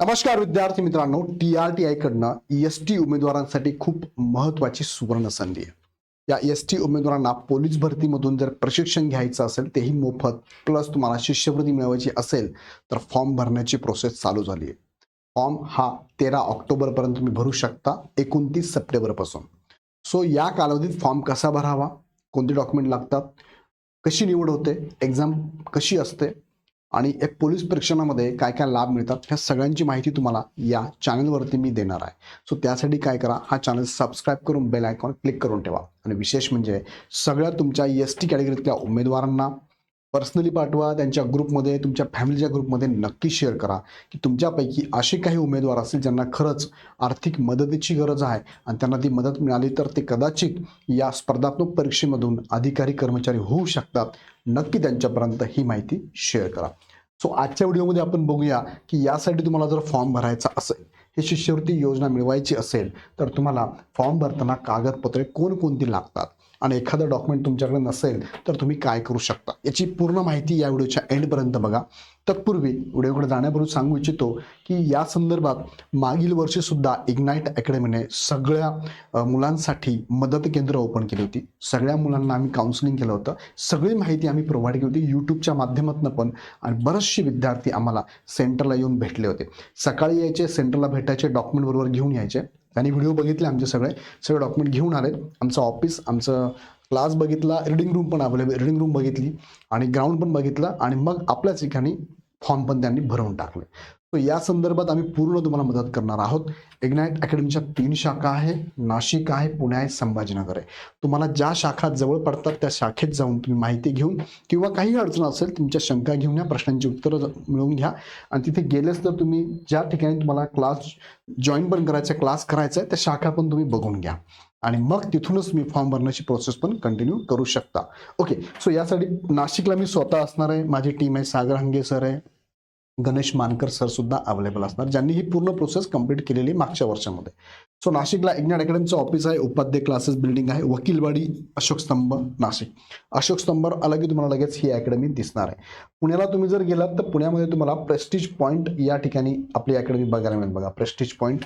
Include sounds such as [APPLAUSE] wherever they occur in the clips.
नमस्कार विद्यार्थी मित्रांनो टी आर टी आयकडनं एस टी उमेदवारांसाठी खूप महत्वाची सुवर्ण संधी आहे. या एस टी उमेदवारांना पोलीस भरतीमधून जर प्रशिक्षण घ्यायचं असेल तेही मोफत प्लस तुम्हाला शिष्यवृत्ती मिळवायची असेल तर फॉर्म भरण्याची प्रोसेस चालू झाली आहे. फॉर्म हा तेरा ऑक्टोबरपर्यंत तुम्ही भरू शकता एकोणतीस सप्टेंबरपासून सो या कालावधीत फॉर्म कसा भरावा? कोणते डॉक्युमेंट लागतात? कशी निवड होते? एक्झाम कशी असते? आणि एक पोलीस परीक्षणामध्ये काय काय लाभ मिळतात ह्या सगळ्यांची माहिती तुम्हाला या चॅनलवरती मी देणार आहे. सो त्यासाठी काय करा हा चॅनल सबस्क्राईब करून बेल आयकॉन क्लिक करून ठेवा. आणि विशेष म्हणजे सगळ्या तुमच्या एस टी कॅटेगरीतल्या उमेदवारांना पर्सनली पाठवा त्यांच्या ग्रुपमध्ये तुमच्या फॅमिलीच्या ग्रुपमध्ये नक्की शेअर करा की तुमच्यापैकी असे काही उमेदवार असतील ज्यांना खरंच आर्थिक मदतीची गरज आहे आणि त्यांना ती मदत मिळाली तर ते कदाचित या स्पर्धात्मक परीक्षेमधून अधिकारी कर्मचारी होऊ शकतात. नक्की त्यांच्यापर्यंत ही माहिती शेअर करा. सो आजच्या व्हिडिओमध्ये आपण बघूया की यासाठी तुम्हाला जर फॉर्म भरायचा असेल ही शिष्यवृत्ती योजना मिळवायची असेल तर तुम्हाला फॉर्म भरताना कागदपत्रे कोणकोणती लागतात? आणि एखादं डॉक्युमेंट तुमच्याकडे नसेल तर तुम्ही काय करू शकता? याची पूर्ण माहिती या व्हिडिओच्या एंडपर्यंत बघा. तत्पूर्वी व्हिडिओकडे जाण्यापूर्वी सांगू इच्छितो की या संदर्भात मागील वर्षीसुद्धा इग्नाईट अकॅडमीने सगळ्या मुलांसाठी मदत केंद्र ओपन केली होती. सगळ्या मुलांना आम्ही काउन्सिलिंग केलं होतं. सगळी माहिती आम्ही प्रोव्हाइड केली होती. यूट्यूबच्या माध्यमातून पण आणि बरेचसे विद्यार्थी आम्हाला सेंटरला येऊन भेटले होते. सकाळी यायचे सेंटरला भेटायचे डॉक्युमेंट बरोबर घेऊन यायचे. त्यांनी व्हिडिओ बघितले आमचे सगळे. सगळे डॉक्युमेंट घेऊन आले आमचं ऑफिस आमचं क्लास बघितला रिडिंग रूम पण अवेलेबल रिडिंग रूम बघितली आणि ग्राउंड पण बघितलं आणि मग आपल्याच ठिकाणी फॉर्म पण त्यांनी भरवून टाकले. सो या संदर्भात आम्ही पूर्ण तुम्हाला मदत करणार आहोत. इग्नाईट अकॅडमीच्या तीन शाखा आहे. नाशिक आहे पुणे आहे संभाजीनगर आहे. तुम्हाला ज्या शाखा जवळ पडतात त्या शाखेत जाऊन तुम्ही माहिती घेऊन किंवा काही अडचण असेल तुमच्या शंका घेऊन या प्रश्नांची उत्तरं मिळवून घ्या. आणि तिथे गेलेच तर तुम्ही ज्या ठिकाणी तुम्हाला क्लास जॉईन पण करायचा क्लास करायचा आहे त्या शाखा पण तुम्ही बघून घ्या. आणि मग तिथूनच मी फॉर्म भरण्याची प्रोसेस पण कंटिन्यू करू शकता. ओके सो यासाठी नाशिकला मी स्वतः असणार आहे. माझी टीम आहे सागर हंगे सर आहे. गणेश मानकर सर सुद्धा अवेलेबल असणार. ज्यांनी ही पूर्ण प्रोसेस कंप्लीट केलेली आहे मागच्या वर्षामध्ये. सो नाशिकला इग्नाट अकॅडमीचं ऑफिस आहे. उपाध्याय क्लासेस बिल्डिंग आहे. वकीलवाडी अशोक स्तंभ नाशिक. अशोक स्तंभ आला की तुम्हाला लगेच ही अकॅडमी दिसणार आहे. पुण्याला तुम्ही जर गेलात तर पुण्यामध्ये तुम्हाला प्रेस्टिज पॉईंट या ठिकाणी आपली अकॅडमी बघायला मिळेल बघा. प्रेस्टिज पॉईंट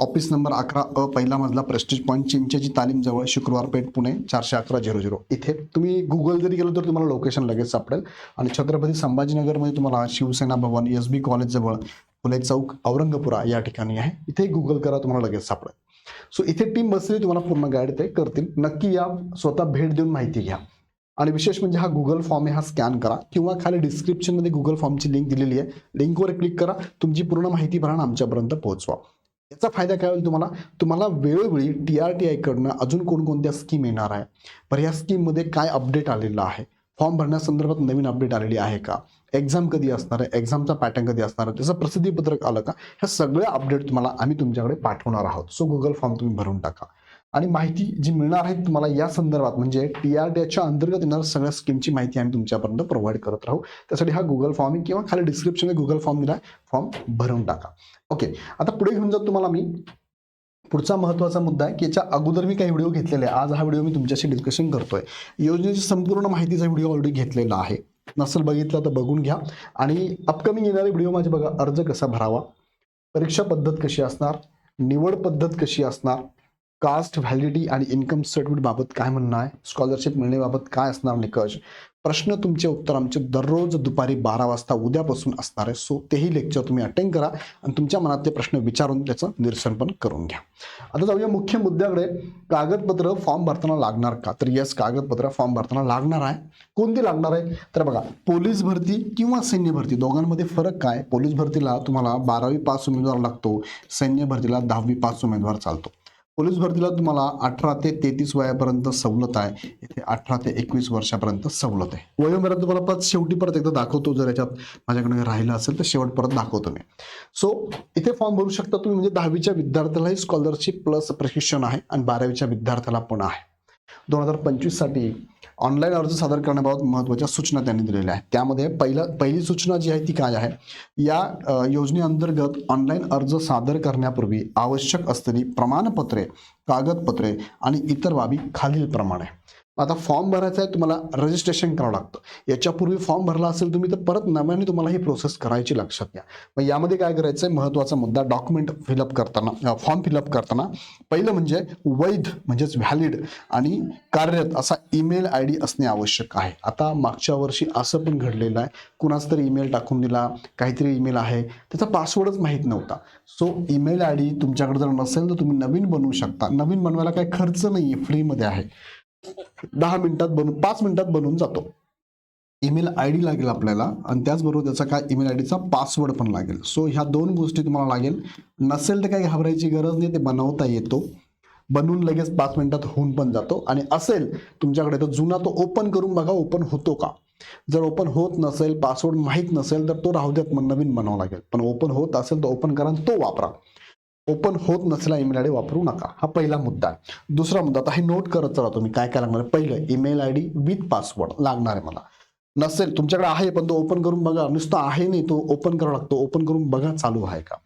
ऑफिस नंबर अकरा अ पहिला मजला प्रेस्टिज पॉईंट चिंचेची तालीम जवळ शुक्रवार पेठ पुणे चारशे अकरा झिरो झिरो. इथे तुम्ही गुगल जरी गेलो तर तुम्हाला लोकेशन लगेच सापडेल. आणि छत्रपती संभाजीनगरमध्ये तुम्हाला शिवसेना भवन एस बी कॉलेजजवळ फुले चौक औरंगपुरा या ठिकाणी आहे. इथे गुगल करा तुम्हाला लगेच सापडेल. सो इथे टीम बसली तुम्हाला पूर्ण गाईड ते करतील. नक्की या स्वतः भेट देऊन माहिती घ्या. आणि विशेष म्हणजे हा गुगल फॉर्म आहे हा स्कॅन करा. किंवा खाली डिस्क्रिप्शनमध्ये गुगल फॉर्मची लिंक दिलेली आहे. लिंकवर क्लिक करा. तुमची पूर्ण माहिती भरा आमच्यापर्यंत पोहोचवा. याचा फायदा काय होईल तुम्हाला? तुम्हाला वेळोवेळी टी आर टी आयकडनं अजून कोणकोणत्या स्कीम येणार आहे? बरं या स्कीममध्ये काय अपडेट आलेला आहे? फॉर्म भरण्यासंदर्भात नवीन अपडेट आलेली आहे का? एक्झाम कधी असणार आहे? एक्झामचा पॅटर्न कधी असणार आहे? त्याचं प्रसिद्धीपत्रक आलं का? ह्या सगळ्या अपडेट तुम्हाला आम्ही तुमच्याकडे पाठवणार आहोत. सो गुगल फॉर्म तुम्ही भरून टाका. आणि माहिती जी मिळणार आहे तुम्हाला या संदर्भात म्हणजे टी आर टीच्या अंतर्गत येणार सगळ्या स्कीमची माहिती आम्ही तुमच्यापर्यंत प्रोव्हाइड करत राहू. त्यासाठी हा गुगल फॉर्म किंवा खाली डिस्क्रिप्शनमध्ये गुगल फॉर्म दिला फॉर्म भरून टाका. ओके आता पुढे घेऊन जात तुम्हाला मी. पुढचा महत्त्वाचा मुद्दा आहे की याच्या अगोदर मी काही व्हिडिओ घेतलेले आहे. आज हा व्हिडिओ मी तुमच्याशी डिस्कशन करतोय. योजनेची संपूर्ण माहितीचा व्हिडिओ ऑलरेडी घेतलेला आहे. नसेल बघितला तर बघून घ्या. आणि अपकमिंग येणारे व्हिडिओ माझे बघा अर्ज कसा भरावा? परीक्षा पद्धत कशी असणार? निवड पद्धत कशी असणार? कास्ट व्हॅलिडिटी आणि इन्कम सर्टिफिकेट बाबत काय म्हणणं आहे? स्कॉलरशिप मिळण्याबाबत काय असणार निकष? प्रश्न तुमचे उत्तर आमचे दररोज दुपारी बारा वाजता उद्यापासून असणार आहे. सो तेही लेक्चर तुम्ही अटेंड करा आणि तुमच्या मनातले प्रश्न विचारून त्याचं निरसन पण करून घ्या. आता जाऊया मुख्य मुद्द्याकडे. कागदपत्र फॉर्म भरताना लागणार का? तर यस कागदपत्र फॉर्म भरताना लागणार आहे. कोणती लागणार आहे? तर बघा पोलीस भरती किंवा सैन्य भरती? दोघांमध्ये फरक काय? पोलीस भरतीला तुम्हाला बारावी पास उमेदवार लागतो. सैन्य भरतीला दहावी पास उमेदवार चालतो. पोलीस भरतीला तुम्हाला अठरा ते तेहतीस वयापर्यंत सवलत आहे. इथे अठरा ते एकवीस वर्षापर्यंत सवलत आहे. वयोमर्यादा तुम्हाला परत शेवटी परत एकदा दाखवतो. जर याच्यात माझ्याकडे राहिलं असेल तर शेवट परत दाखवतो मी. सो इथे फॉर्म भरू शकता तुम्ही. म्हणजे दहावीच्या विद्यार्थ्यालाही स्कॉलरशिप प्लस प्रशिक्षण आहे आणि बारावीच्या विद्यार्थ्याला पण आहे. दोन हजार पंचवीससाठी ऑनलाईन अर्ज सादर करण्याबाबत महत्त्वाच्या सूचना त्यांनी दिलेल्या आहेत. त्यामध्ये पहिलं पहिली सूचना जी आहे ती काय आहे? या योजनेअंतर्गत ऑनलाईन अर्ज सादर करण्यापूर्वी आवश्यक असलेली प्रमाणपत्रे कागदपत्रे आणि इतर बाबी खालीलप्रमाणे आता फॉर्म भरायचा आहे तुम्हाला रजिस्ट्रेशन करावं लागतं. याच्यापूर्वी फॉर्म भरला असेल तुम्ही तर परत नव्याने तुम्हाला ही प्रोसेस करायची लक्षात घ्या. मग यामध्ये काय करायचं आहे महत्त्वाचा मुद्दा डॉक्युमेंट फिलअप करताना फॉर्म फिलअप करताना पहिलं म्हणजे वैध म्हणजेच व्हॅलिड आणि कार्यरत असा ईमेल आय डी असणे आवश्यक आहे. आता मागच्या वर्षी असं पण घडलेलं आहे कुणाच तरी ईमेल टाकून दिला काहीतरी ईमेल आहे त्याचा पासवर्डच माहीत नव्हता. सो ईमेल आय डी तुमच्याकडे जर नसेल तर तुम्ही नवीन बनवू शकता. नवीन बनवायला काही खर्च नाही आहे फ्रीमध्ये आहे. दहा मिनिटात बनून पाच मिनिटात बनून जातो. ईमेल आय डी लागेल आपल्याला आणि त्याचबरोबर त्याचा काय ईमेल आय डीचा पासवर्ड पण लागेल. सो ह्या दोन गोष्टी तुम्हाला लागेल. नसेल तर काही घाबरायची गरज नाही ते बनवता येतो. बनवून लगेच पाच मिनिटात होऊन पण जातो. आणि असेल तुमच्याकडे तर जुना तो ओपन करून बघा ओपन होतो का? जर ओपन होत नसेल पासवर्ड माहीत नसेल तर तो राहू द्यात मग नवीन बनावा लागेल. पण ओपन होत असेल तर ओपन करा आणि तो वापरा. ओपन होत नसला ईमेल आय डी वापरू नका. हा पहिला मुद्दा आहे. दुसरा मुद्दा आता हे नोट करत चला तुम्ही. काय काय लागणार? पहिलं email I D with password लागणार आहे मला. नसेल तुमच्याकडे आहे पण तो ओपन करून बघा. नुसतं आहे नाही तो ओपन करावा लागतो. ओपन करून बघा चालू आहे का?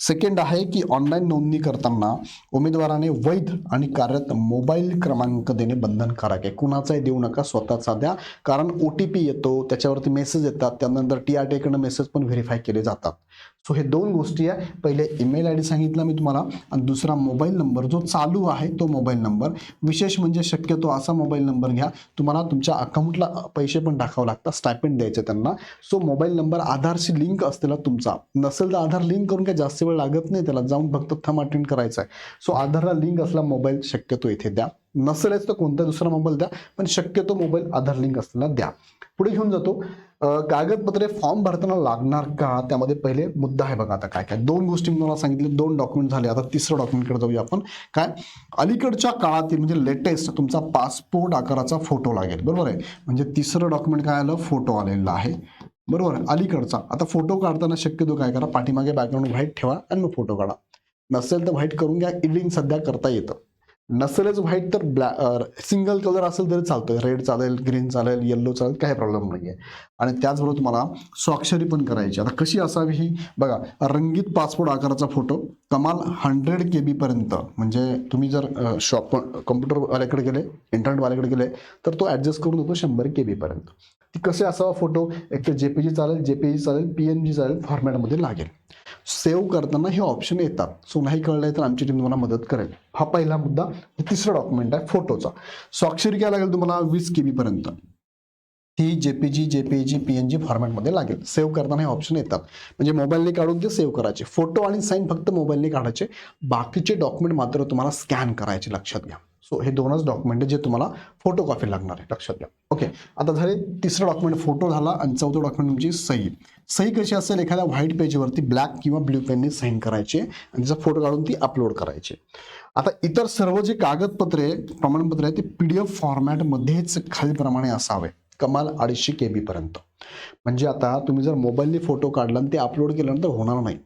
सेकंड आहे की ऑनलाईन नोंदणी करताना उमेदवाराने वैध आणि कार्यरत मोबाईल क्रमांक देणे बंधनकारक आहे. कुणाचाही देऊ नका स्वतःचा द्या. कारण ओ टी पी येतो त्याच्यावरती मेसेज येतात. त्यानंतर टी आर टीकडनं मेसेज पण व्हेरीफाय केले जातात. सो हे दोन गोष्टी आहे. पहिले ईमेल आय डी सांगितला मी तुम्हाला. आणि दुसरा मोबाईल नंबर जो चालू आहे तो मोबाईल नंबर विशेष म्हणजे शक्यतो असा मोबाईल नंबर घ्या. तुम्हाला तुमच्या अकाउंटला पैसे पण टाकावं लागतात स्टायपेंड द्यायचे त्यांना. सो मोबाईल नंबर आधारशी लिंक असलेला तुमचा. नसेल तर आधार लिंक करून काय जास्त वेळ लागत नाही त्याला. जाऊन फक्त थम अटेंड करायचा आहे. सो आधारला लिंक असला मोबाईल शक्यतो इथे द्या. नसेलच तर कोणता दुसरा मोबाईल द्या पण शक्यतो मोबाईल आधार लिंक असलेला द्या. पुढे घेऊन जातो. कागदपत्रे फॉर्म भरताना लागणार का? त्यामध्ये पहिले मुद्दा आहे बघा आता काय काय. दोन गोष्टी मी तुम्हाला सांगितले दोन डॉक्युमेंट झाले. आता तिसरं डॉक्युमेंटकडे जाऊया आपण. काय? अलीकडच्या काळातील म्हणजे लेटेस्ट तुमचा पासपोर्ट आकाराचा फोटो लागेल. बरोबर आहे? म्हणजे तिसरं डॉक्युमेंट काय आलं? फोटो आलेला आहे. बरोबर आहे? अलीकडचा. आता फोटो काढताना शक्यतो काय करा? पाठीमागे बॅकग्राऊंड व्हाईट ठेवा आणि मग फोटो काढा. नसेल तर व्हाईट करून घ्या. एडिटिंग सध्या करता येतं. नसेलच व्हाईट तर ब्लॅक सिंगल कलर असेल तरी चालतं रेड चालेल ग्रीन चालेल येल्लो चालेल काही प्रॉब्लेम नाही आहे आणि त्याचबरोबर तुम्हाला स्वाक्षरी पण करायची आता कशी असावी ही? बघा रंगीत पासपोर्ट आकाराचा फोटो कमाल हंड्रेड के बीपर्यंत म्हणजे तुम्ही जर शॉप कम्प्युटरवाल्याकडे गेले इंटरनेटवाल्याकडे गेले तर तो ॲडजस्ट करून देतो शंभर के बीपर्यंत ती कसे असावा फोटो एक तर जे पी जी चालेल जे पी जी चालेल पी एन जी चालेल फॉर्मॅटमध्ये लागेल. सेव्ह करताना हे ऑप्शन येतात. सो नाही कळलंय तर आमची टीम तुम्हाला मदत करेल. हा पहिला मुद्दा. तिसरा डॉक्युमेंट आहे फोटोचा स्वाक्षरी घ्यायला लागेल तुम्हाला वीस के पर्यंत. ती JPG JPG P N G फॉर्मॅटमध्ये लागेल. सेव्ह करताना हे ऑप्शन येतात. म्हणजे मोबाईलने काढून ते सेव्ह करायचे. फोटो आणि साईन फक्त मोबाईलने काढायचे. बाकीचे डॉक्युमेंट मात्र तुम्हाला स्कॅन करायचे लक्षात घ्या. सो हे दोनच डॉक्युमेंट जे तुम्हाला फोटो कॉपी लागणार आहे. लक्षात घ्या. ओके आता झाले तिसरं डॉक्युमेंट फोटो झाला आणि चौथं डॉक्युमेंट म्हणजे तुमची सही. सही कशी असेल? एखाद्या व्हाईट पेजवरती ब्लॅक किंवा ब्ल्यू पेनने साईन करायचे आणि तिचा फोटो काढून ती अपलोड करायची. आता इतर सर्व जे कागदपत्रे प्रमाणपत्र आहे ते पी डी एफ फॉर्मॅटमध्येच खालीलप्रमाणे असावे. कमाल अडीचशे के पर्यंत. म्हणजे आता तुम्ही जर मोबाईलने फोटो काढला आणि ते अपलोड केल्यानंतर होणार नाही.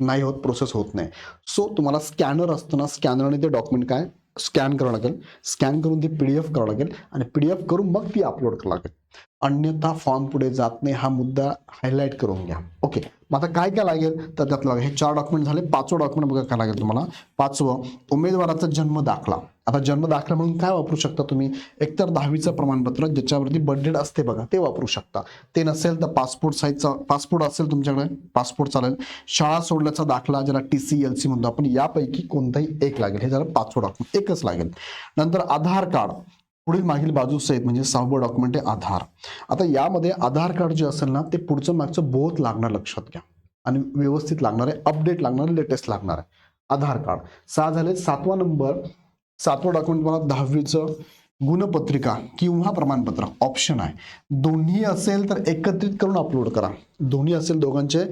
नाही होत प्रोसेस होत नाही. सो तुम्हाला स्कॅनर असताना स्कॅनरने ते डॉक्युमेंट काय? स्कॅन करावं लागेल स्कॅन करून ती पी डी एफ करावं लागेल आणि पी डी एफ करून मग ती अपलोड करावं लागेल अन्यथा फॉर्म पुढे जात नाही हा मुद्दा हायलाईट करून घ्या ओके मग आता काय काय लागेल तर त्यात लागेल हे चार डॉक्युमेंट झाले पाचवं डॉक्युमेंट बघा काय लागेल तुम्हाला पाचवं उमेदवाराचा जन्म दाखला आता जन्म दाखला म्हणून काय वापरू शकता तुम्ही? एकतर दहावीचं प्रमाणपत्र ज्याच्यावरती बर्थडेट असते बघा ते वापरू शकता. ते नसेल तर पासपोर्ट साईजचा पासपोर्ट असेल तुमच्याकडे पासपोर्ट चालेल. शाळा सोडल्याचा दाखला ज्याला टी सी एल सी म्हणतो आपण यापैकी कोणताही एक लागेल. हे झालं पाचवं डॉक्युमेंट एकच लागेल. नंतर आधार कार्ड. पुढील मागील बाजू सहित म्हणजे सहावं डॉक्युमेंट आहे आधार. आता यामध्ये आधार कार्ड जे असेल ना ते पुढचं मागचं बोध लागणार लक्षात घ्या. आणि व्यवस्थित लागणार आहे अपडेट लागणार आहे लेटेस्ट लागणार आहे. आधार कार्ड. सहा झाले सातवा नंबर. सातवं डॉक्युमेंट तुम्हाला दहावीचं गुणपत्रिका किंवा प्रमाणपत्र ऑप्शन आहे. दोन्ही असेल तर एकत्रित करून अपलोड करा. दोन्ही असेल दोघांचे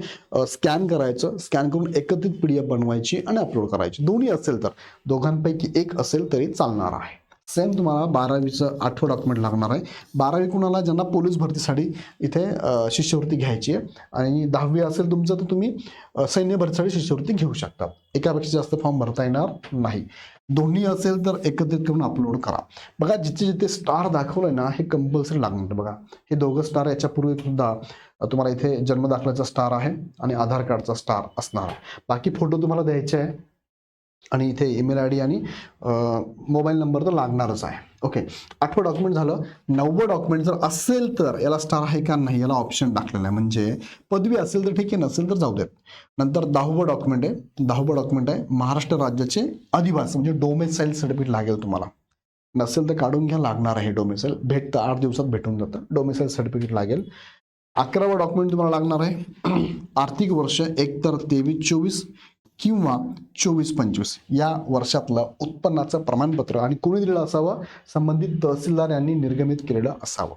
स्कॅन करायचं स्कॅन करून एकत्रित पी डी एफ बनवायची आणि अपलोड करायची. दोन्ही असेल तर दोघांपैकी एक असेल तरी चालणार आहे. सेम तुम्हाला बारावीचं आठवं डॉक्युमेंट लागणार आहे. बारावी कुणाला? ज्यांना पोलीस भरतीसाठी इथे शिष्यवृत्ती घ्यायची आहे. आणि दहावी असेल तुमचं तर तुम्ही सैन्य भरतीसाठी शिष्यवृत्ती घेऊ शकता. एकापेक्षा जास्त फॉर्म भरता येणार नाही. दोन्ही असेल तर एकत्रित करून अपलोड करा. बघा जिथे जिथे स्टार दाखवलंय ना हे कंपल्सरी लागणार बघा. हे दोघं स्टार याच्यापूर्वी सुद्धा तुम्हाला इथे जन्म दाखल्याचा स्टार आहे आणि आधार कार्डचा स्टार असणार आहे. बाकी फोटो तुम्हाला द्यायचे आहे. आणि इथे ईमेल आय डी आणि मोबाईल नंबर तर लागणारच आहे. ओके आठवं डॉक्युमेंट झालं. नववं डॉक्युमेंट जर असेल तर याला स्टार आहे का नाही याला ऑप्शन टाकलेला आहे. म्हणजे पदवी असेल तर ठीक आहे नसेल तर जाऊ देत. नंतर दहावं डॉक्युमेंट आहे. दहावं डॉक्युमेंट आहे महाराष्ट्र राज्याचे अधिवास म्हणजे डोमेसाईल सर्टिफिकेट लागेल तुम्हाला. नसेल तर काढून घ्या लागणार आहे डोमेसाईल भेटतं आठ दिवसात भेटून जातं. डोमेसाईल सर्टिफिकेट लागेल. अकरावं डॉक्युमेंट तुम्हाला लागणार आहे. [CLEARS THROAT] आर्थिक वर्ष एकतर तेवीस चोवीस. किंवा चोवीस पंचवीस या वर्षातलं उत्पन्नाचं प्रमाणपत्र आणि कोणी दिलेलं असावं? संबंधित तहसीलदार यांनी निर्गमित केलेलं असावं.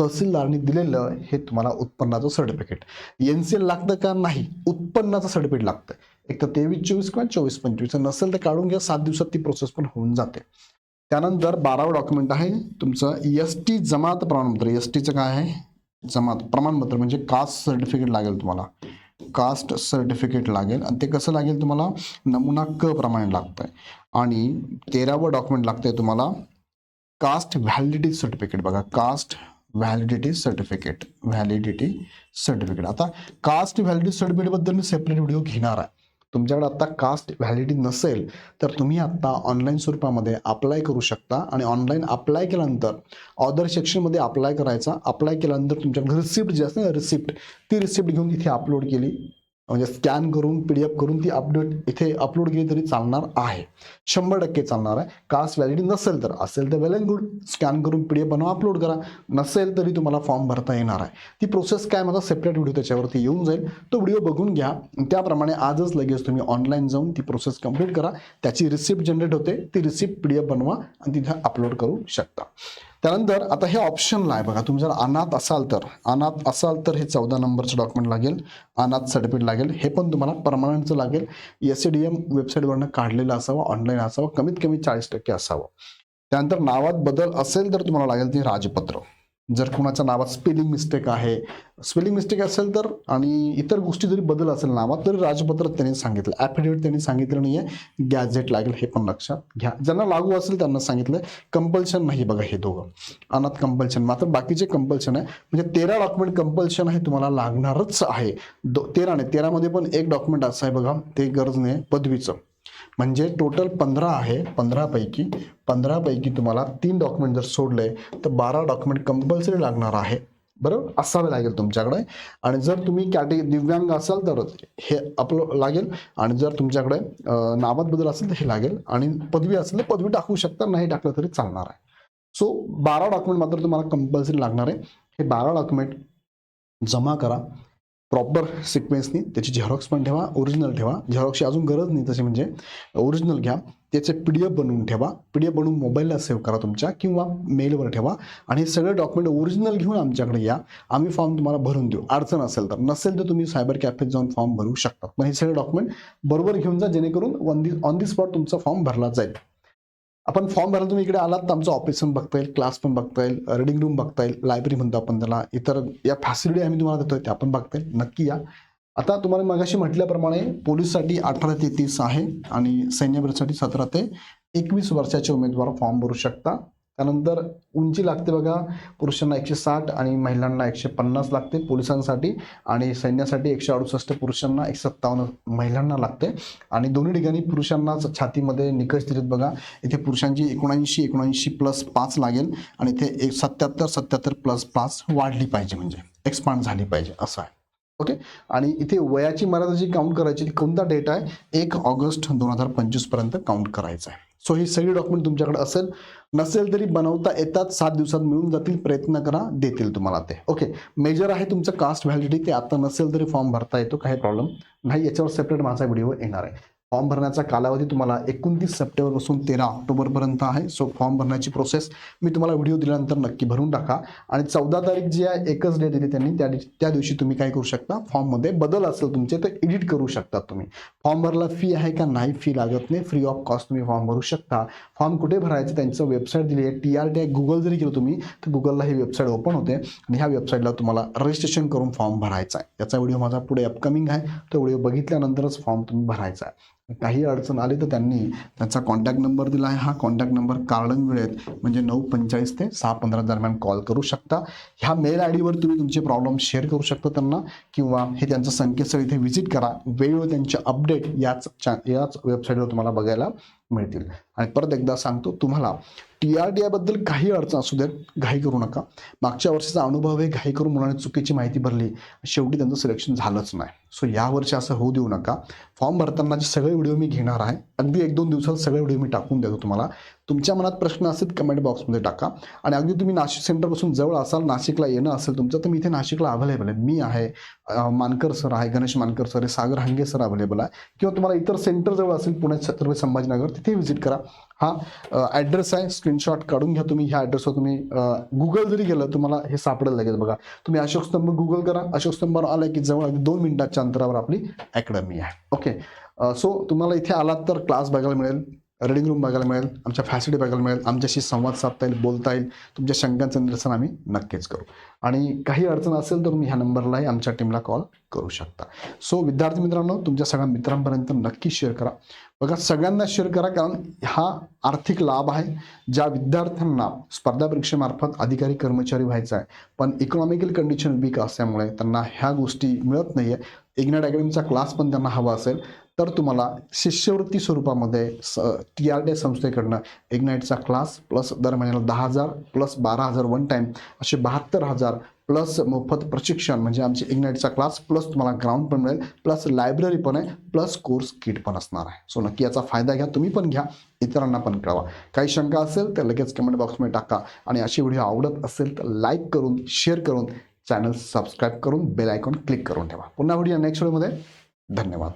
तहसीलदारनी दिलेलं हे तुम्हाला उत्पन्नाचं सर्टिफिकेट एन सी एल लागतं का? नाही. उत्पन्नाचं सर्टिफिकेट लागतं. एक तर तेवीस चोवीस किंवा चोवीस पंचवीस. नसेल तर काढून घ्या. सात दिवसात ती प्रोसेस पण होऊन जाते. त्यानंतर बारावं डॉक्युमेंट आहे तुमचं एस टी जमात प्रमाणपत्र. एस टीचं काय आहे? जमात प्रमाणपत्र म्हणजे कास्ट सर्टिफिकेट लागेल तुम्हाला. कास्ट सर्टिफिकेट लागेल आणि ते कसं लागेल तुम्हाला? नमुना क प्रमाणे आहे आणि तेरावं डॉक्युमेंट लागतं आहे तुम्हाला कास्ट व्हॅलिडिटी सर्टिफिकेट बघा. Caste validity certificate validity certificate आता कास्ट व्हॅलिडिटी सर्टिफिकेटबद्दल मी सेपरेट व्हिडिओ घेणार आहे. तुमच्याकडे आत्ता कास्ट व्हॅलिडिटी नसेल तर तुम्ही आता ऑनलाईन स्वरूपामध्ये अप्लाय करू शकता. आणि ऑनलाईन अप्लाय केल्यानंतर ऑदर सेक्शनमध्ये अप्लाय करायचा. अप्लाय केल्यानंतर तुमच्याकडे रिसिप्ट जी असते ना रिसिप्ट ती रिसिप्ट घेऊन इथे अपलोड केली. म्हणजे स्कॅन करून पी डी एफ करून ती अपडेट इथे अपलोड केली तरी चालणार आहे. शंभर टक्के चालणार आहे. कास्ट व्हॅलिडी नसेल तर असेल तर वेल अँड गुड स्कॅन करून पी डी एफ बनवा अपलोड करा. नसेल तरी तुम्हाला फॉर्म भरता येणार आहे. ती प्रोसेस काय माझा सेपरेट व्हिडिओ त्याच्यावरती येऊन जाईल. तो व्हिडिओ बघून घ्या. त्याप्रमाणे आजच लगेच तुम्ही ऑनलाईन जाऊन ती प्रोसेस कंप्लीट करा. त्याची रिसिप्ट जनरेट होते. ती रिसिप्ट पी डी एफ बनवा आणि तिथे अपलोड करू शकता. त्यानंतर आता हे ऑप्शनला आहे बघा. तुम्ही जर अनाथ असाल तर अनाथ असाल तर हे चौदा नंबरचं डॉक्युमेंट लागेल. अनाथ सर्टिफिकेट लागेल. हे पण तुम्हाला परमनंटचं लागेल. एस सी डी एम वेबसाईटवरनं काढलेलं असावं ऑनलाईन असावं कमीत कमी चाळीस टक्के असावं. त्यानंतर नावात बदल असेल तर तुम्हाला लागेल ते राजपत्र. जर कुणाच्या नावात स्पेलिंग मिस्टेक आहे स्पेलिंग मिस्टेक असेल तर आणि इतर गोष्टी जरी बदल असेल नावात तरी राजपत्र त्यांनी सांगितलं ॲफिडेविट त्यांनी सांगितलं नाही आहे गॅझेट लागेल हे पण लक्षात घ्या. ज्यांना लागू असेल त्यांना सांगितलं कंपल्शन नाही बघा हे दोघं. अनाथ कंपल्शन मात्र बाकीचे कंपल्शन आहे. म्हणजे तेरा डॉक्युमेंट कंपल्शन आहे तुम्हाला लागणारच आहे. दो तेरा नाही तेरामध्ये पण एक डॉक्युमेंट असं आहे बघा ते गरज नाही पदवीचं. म्हणजे टोटल पंधरा आहे पंधरापैकी पंधरापैकी तुम्हाला तीन डॉक्युमेंट जर सोडले तर बारा डॉक्युमेंट कंपल्सरी लागणार आहे. बरोबर? असावे लागेल तुमच्याकडे. आणि जर तुम्ही कॅटे दिव्यांग असाल तर हे आपलं लागेल. आणि जर तुमच्याकडे नावात बदल असेल तर हे लागेल. आणि पदवी असेल तर पदवी टाकू शकता नाही टाकलं तरी चालणार आहे. सो बारा डॉक्युमेंट मात्र तुम्हाला कंपल्सरी लागणार आहे. हे बारा डॉक्युमेंट जमा करा. प्रॉपर सिक्वेन्सनी त्याची झेरॉक्स पण ठेवा ओरिजिनल ठेवा. झेरॉक्सची अजून गरज नाही तशी म्हणजे ओरिजिनल घ्या. त्याचे पी डी एफ बनवून ठेवा. पी डी एफ बनवून मोबाईलला सेव्ह करा तुमच्या किंवा मेलवर ठेवा. आणि हे सगळे डॉक्युमेंट ओरिजिनल घेऊन आमच्याकडे या. आम्ही फॉर्म तुम्हाला भरून देऊ. अडचण असेल तर. नसेल तर तुम्ही सायबर कॅफेत जाऊन फॉर्म भरू शकता. पण हे सगळे डॉक्युमेंट बरोबर घेऊन जा जेणेकरून on the on the spot तुमचा फॉर्म भरला जाईल. आपण फॉर्म भरायला तुम्ही इकडे आलात तर आमचं ऑफिस पण बघता येईल क्लास पण बघता येईल रीडिंग रूम बघता येईल लायब्ररी म्हणतो आपण त्याला. इतर या फॅसिलिटी आम्ही तुम्हाला देतोय त्या पण बघता येईल. नक्की या. आता तुम्हाला मगाशी म्हटल्याप्रमाणे पोलीससाठी अठरा ते तीस आहे आणि सैन्य भरतीसाठी सतरा ते एकवीस वर्षाचे उमेदवार फॉर्म भरू शकता. त्यानंतर उंची लागते बघा. पुरुषांना एकशे साठ आणि महिलांना एकशे पन्नास लागते. पोलिसांसाठी आणि सैन्यासाठी एकशे अडुसष्ट पुरुषांना एकशे सत्तावन्न महिलांना लागते. आणि दोन्ही ठिकाणी पुरुषांना छातीमध्ये निकष दिलेत बघा. इथे पुरुषांची एकोणऐंशी एकोणऐंशी प्लस पाच लागेल आणि इथे एक सत्याहत्तर सत्याहत्तर प्लस पाच वाढली पाहिजे म्हणजे एक्सपांड झाली पाहिजे असं आहे. ओके? आणि इथे वयाची मर्यादा जी काउंट करायची ती कोणता डेट आहे? एक ऑगस्ट दोन हजार पंचवीसपर्यंत काउंट करायचं आहे. सो ही सगळी डॉक्युमेंट तुमच्याकडे असेल. नसेल तरी बनवता येतात. सात दिवसात मिळून जातील. प्रयत्न करा. देतील तुम्हाला ते. ओके मेजर आहे तुमचं कास्ट व्हॅलिडिटी ते आता नसेल तरी फॉर्म भरता येतो. काही प्रॉब्लेम नाही. याच्यावर सेपरेट माझा व्हिडिओ येणार आहे. फॉर्म भरण्याचा कालावधी तुम्हाला एकोणतीस सप्टेंबरपासून तेरा ऑक्टोबरपर्यंत आहे. सो फॉर्म भरण्याची प्रोसेस मी तुम्हाला व्हिडिओ दिल्यानंतर नक्की भरून टाका. आणि चौदा तारीख जी आहे एकच डेट दिली त्यांनी त्या दिवशी- त्या दिवशी तुम्ही काय करू शकता? फॉर्ममध्ये बदल असेल तुमचे तर एडिट करू शकता तुम्ही. फॉर्म भरला फी आहे का? नाही फी लागत नाही. फ्री ऑफ कॉस्ट तुम्ही फॉर्म भरू शकता. फॉर्म कुठे भरायचं? त्यांचं वेबसाईट दिली आहे. T R T I Google जरी केलं तुम्ही तर गुगलला ही वेबसाईट ओपन होते. आणि ह्या वेबसाईटला तुम्हाला रजिस्ट्रेशन करून फॉर्म भरायचा आहे. याचा व्हिडिओ माझा पुढे अपकमिंग आहे. तो व्हिडिओ बघितल्यानंतरच फॉर्म तुम्ही भरायचा आहे. काही अडचण आली तर त्यांनी त्यांचा कॉन्टॅक्ट नंबर दिला आहे. हा कॉन्टॅक्ट नंबर कारण वेळेत म्हणजे नऊ पंचेचाळीस ते सहा पंधरा दरम्यान कॉल करू शकता. ह्या मेल आय डीवर तुम्ही तुमचे प्रॉब्लेम शेअर करू शकता त्यांना किंवा हे त्यांचं संकेतस्थळ इथे व्हिजिट करा. वेळेवर त्यांचे अपडेट याच चा याच वेबसाईटवर तुम्हाला बघायला मिळतील. आणि परत एकदा सांगतो तुम्हाला टी आर टी आयबद्दल काही अडचण असू द्या घाई करू नका. मागच्या वर्षीचा अनुभव आहे घाई करून मुलांनी चुकीची माहिती भरली. शेवटी त्यांचं सिलेक्शन झालंच नाही. सो यावर्षी असं होऊ देऊ नका. फॉर्म भरतानाचे सगळे व्हिडिओ मी घेणार आहे अगदी एक दोन दिवसात सगळे व्हिडिओ मी टाकून देतो तुम्हाला. तुमच्या मनात प्रश्न असेल कमेंट बॉक्समध्ये टाका. आणि अगदी तुम्ही नाशिक सेंटरपासून जवळ असाल नाशिकला येणं असेल तुमचं तर मी इथे नाशिकला अवेलेबल आहे. मी आहे मानकर सर आहे गणेश मानकर सर आहे सागर हांगे सर अवेलेबल आहे. किंवा तुम्हाला इतर सेंटर जवळ असेल पुण्यात छत्रपती संभाजीनगर तिथे व्हिजिट करा. हा ॲड्रेस आहे. स्क्रीनशॉट काढून घ्या तुम्ही. ह्या ॲड्रेसवर तुम्ही गुगल जरी गेलं तुम्हाला हे सापडेल लगेच बघा. तुम्ही अशोक स्तंभ गुगल करा. अशोक स्तंभावर आलं की जवळ अगदी दोन मिनिटाच्या अंतरावर आपली अकॅडमी आहे. ओके सो तुम्हाला इथे आलात तर क्लास बघायला मिळेल. रिडिंग रूम बघायला मिळेल आमच्या फॅसिलिटी बघायला मिळेल आमच्याशी संवाद साधता येईल बोलता येईल. तुमच्या शंकांचं निरसन आम्ही नक्कीच करू. आणि काही अडचण असेल तर तुम्ही ह्या नंबरलाही आमच्या टीमला कॉल करू शकता. सो विद्यार्थी मित्रांनो तुमच्या सगळ्या मित्रांपर्यंत नक्की शेअर करा. बघा सगळ्यांना शेअर करा कारण हा आर्थिक लाभ आहे. ज्या विद्यार्थ्यांना स्पर्धा परीक्षेमार्फत अधिकारी कर्मचारी व्हायचा आहे पण इकॉनॉमिकल कंडिशन वीक असल्यामुळे त्यांना ह्या गोष्टी मिळत नाही आहे इग्नॅट अकॅडमीचा क्लास पण त्यांना हवा असेल. तर तुम्हाला शिष्यवृत्ती स्वरूपामध्ये स टी आर डी संस्थेकडनं इग्नाईटचा क्लास प्लस दर महिन्याला दहा हजार प्लस बारा हजार वन टाईम असे बहात्तर हजार प्लस मोफत प्रशिक्षण म्हणजे आमचे इग्नाईटचा क्लास प्लस तुम्हाला ग्राउंड पण मिळेल प्लस लायब्ररी पण आहे प्लस कोर्स किट पण असणार आहे. सो नक्की याचा फायदा घ्या तुम्ही पण घ्या इतरांना पण कळवा. काही शंका असेल तर लगेच कमेंट बॉक्समध्ये टाका आणि अशी व्हिडिओ आवडत असेल तर लाईक करून शेअर करून चॅनल सबस्क्राईब करून बेल आयकॉन क्लिक करून ठेवा. पुन्हा व्हिडिओ नेक्स्ट व्हिडिओमध्ये धन्यवाद.